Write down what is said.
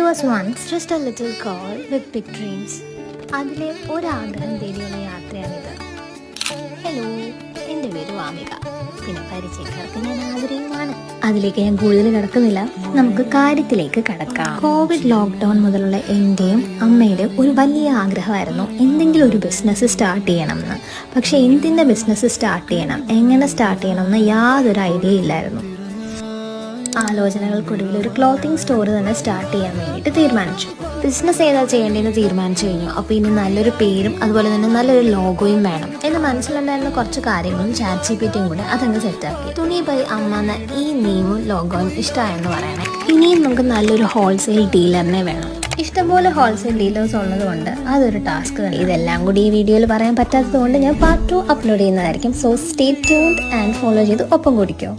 Was once just a little girl with big dreams അതിലെ ഒരാഗ്രഹം തേടിയുള്ള യാത്രയാണിത്. ഹലോ എന്റെ പേര് വാമിക. പിന്നെ പരിചയക്കാർക്ക് ഞാൻ ആഗ്രഹമാണ് അതിലേക്ക് ഞാൻ കൂടുതൽ കിടക്കുന്നില്ല. നമുക്ക് കാര്യത്തിലേക്ക് കടക്കാം. കോവിഡ് ലോക്ക്ഡൗൺ മുതലുള്ള എന്റെയും അമ്മയുടെയും ഒരു വലിയ ആഗ്രഹമായിരുന്നു എന്തെങ്കിലും ഒരു ബിസിനസ് സ്റ്റാർട്ട് ചെയ്യണം എന്ന് പക്ഷേ എന്തിന്റെ ബിസിനസ് സ്റ്റാർട്ട് ചെയ്യണം? എങ്ങനെ സ്റ്റാർട്ട് ചെയ്യണം എന്ന് യാതൊരു ഐഡിയ ഇല്ലായിരുന്നു. ആലോചനകൾക്കൊടുവിൽ ഒരു ക്ലോത്തിങ് സ്റ്റോർ തന്നെ സ്റ്റാർട്ട് ചെയ്യാൻ വേണ്ടിയിട്ട് തീരുമാനിച്ചു. ബിസിനസ് ഏതാ ചെയ്യേണ്ടതെന്ന് തീരുമാനിച്ചു കഴിഞ്ഞു. അപ്പോൾ ഇനി നല്ലൊരു പേരും അതുപോലെ തന്നെ നല്ലൊരു ലോഗോയും വേണം എന്ന് മനസ്സിലുണ്ടായിരുന്ന കുറച്ച് കാര്യങ്ങളും ചാറ്റ് ജി പി ടിയും കൂടെ അതങ്ങ് സെറ്റാക്കി തുണി ബൈ അമ്മ എന്ന ഈ നെയിമും ലോഗോയും ഇഷ്ടമായെന്ന് പറയണേ. ഇനിയും നമുക്ക് നല്ലൊരു ഹോൾസെയിൽ ഡീലറിനെ വേണം. ഇഷ്ടംപോലെ ഹോൾസെയിൽ ഡീലേഴ്സ് ഉള്ളത് കൊണ്ട് അതൊരു ടാസ്ക് തന്നെ. ഇതെല്ലാം കൂടി ഈ വീഡിയോയിൽ പറയാൻ പറ്റാത്തത് കൊണ്ട് ഞാൻ പാർട്ട് ടു അപ്ലോഡ് ചെയ്യുന്നതായിരിക്കും. So stay tune and follow ചെയ്ത് ഒപ്പം കൂടിക്കോ.